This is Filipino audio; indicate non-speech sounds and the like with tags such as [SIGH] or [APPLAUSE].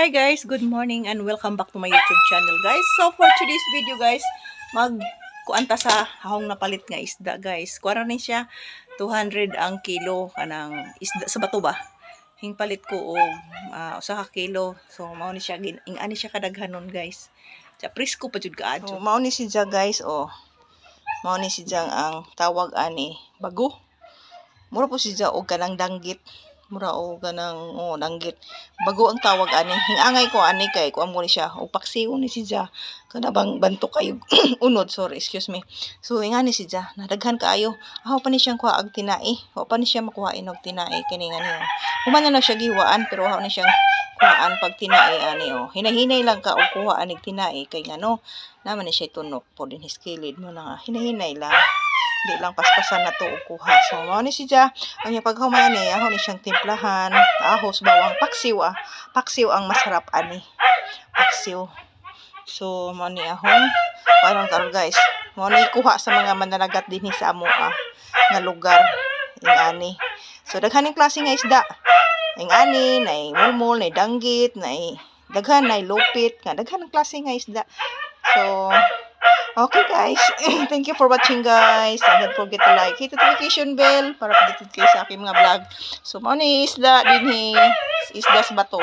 Hi guys, good morning and welcome back to my YouTube channel guys. So for today's video guys, mag kuanta sa hahong napalit nga isda guys. Kuara ni siya 200 ang kilo kanang isda sa bato ba. Hing palit ko og ah, usa ka kilo. So mao ni siya ing ani siya kadaghanon guys. Sa presko pa jud kaadyo. So, mao ni siya guys oh. Mao ni siya ang tawag ani bago. Mura po siya og kanang danggit mura o ganang o danggit bago ang tawag ani. Hingangay ko ani kay ko amo ni siya. O paksiw ni siya kada bang banto kayo? [CLEARS THROAT] Unod sorry excuse me. So ingani siya nadaghan kaayo. Aho pa ni siyang kuha ag tinai. Wa pa ni siya makuhain og tinai kini nga niyo human na siya giwaan pero aho ni siyang kuhaan pag tinai ani o. Hinahinay lang ka og kuha anig tinai kay ngano naman ni siya tunok po din hiskilid mo na. Hinahinay lang di lang paspasan na to kuha so mao ni siya ang yung paghumayan niya, ako ni siyang timplahan, ahos, bawang, paksiw ah. Paksiw ang masarap ani. Paksiw. So, mo ni ahong, parang karon guys, mo ni kuha sa mga mananagat din sa amo ah, nga lugar. Ing ani. So, daghaning klase nga isda. Ing ani, nay mulmul, nay danggit, nay daghan, nay lupit, nga daghan ng klase nga isda. So, Okay guys, [LAUGHS] thank you for watching guys. And don't forget to like, hit the notification bell para updated kayo sa aking mga vlog. So, mo ni isda din hi, isda sa bato.